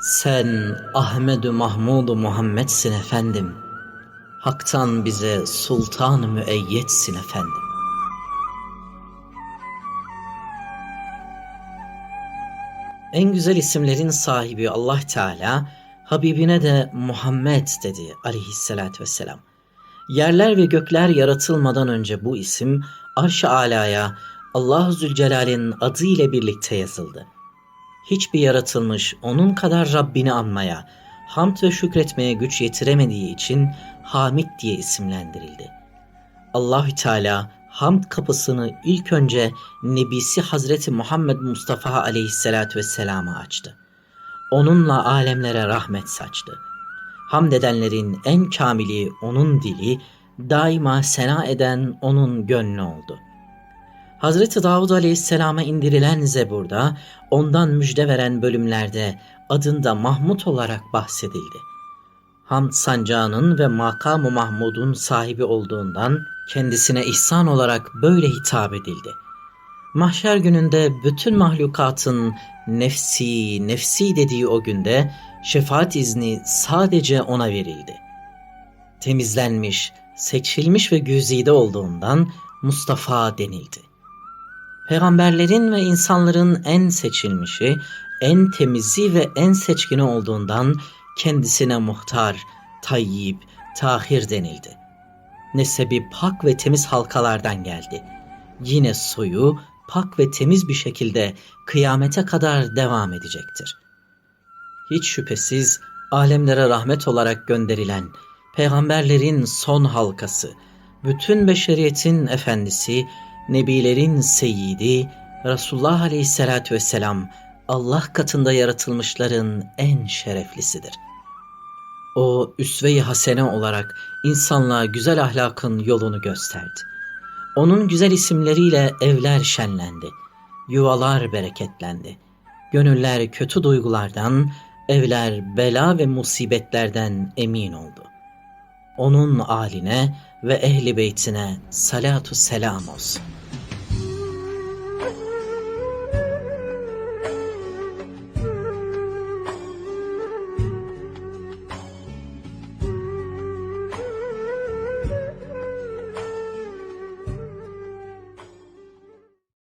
Sen Ahmedü Mahmudu Muhammed'sin efendim. Hak'tan bize sultan-ı müeyyetsin efendim. En güzel isimlerin sahibi Allah Teala Habibine de Muhammed dedi aleyhissalatü vesselam. Yerler ve gökler yaratılmadan önce bu isim arş-ı alaya Allah Zülcelal'in adı ile birlikte yazıldı. Hiçbir yaratılmış onun kadar Rabbini anmaya, hamd ve şükretmeye güç yetiremediği için Hamid diye isimlendirildi. Allahü Teala hamd kapısını ilk önce Nebisi Hazreti Muhammed Mustafa aleyhissalatü vesselam'a açtı. Onunla alemlere rahmet saçtı. Hamd edenlerin en kamili onun dili, daima sena eden onun gönlü oldu. Hazreti Davud Aleyhisselam'a indirilen Zebur'da ondan müjde veren bölümlerde adında Mahmud olarak bahsedildi. Hamd sancağının ve makamı Mahmud'un sahibi olduğundan kendisine ihsan olarak böyle hitap edildi. Mahşer gününde bütün mahlukatın nefsi, nefsi dediği o günde şefaat izni sadece ona verildi. Temizlenmiş, seçilmiş ve güzide olduğundan Mustafa denildi. Peygamberlerin ve insanların en seçilmişi, en temizi ve en seçkini olduğundan kendisine muhtar, tayyip, tahir denildi. Nesebi pak ve temiz halkalardan geldi. Yine soyu pak ve temiz bir şekilde kıyamete kadar devam edecektir. Hiç şüphesiz alemlere rahmet olarak gönderilen peygamberlerin son halkası, bütün beşeriyetin efendisi, nebilerin seyyidi, Resulullah Aleyhisselatü Vesselam Allah katında yaratılmışların en şereflisidir. O üsve-i hasene olarak insanlığa güzel ahlakın yolunu gösterdi. Onun güzel isimleriyle evler şenlendi, yuvalar bereketlendi. Gönüller kötü duygulardan, evler bela ve musibetlerden emin oldu. Onun aline ve ehli beytine salatu selam olsun.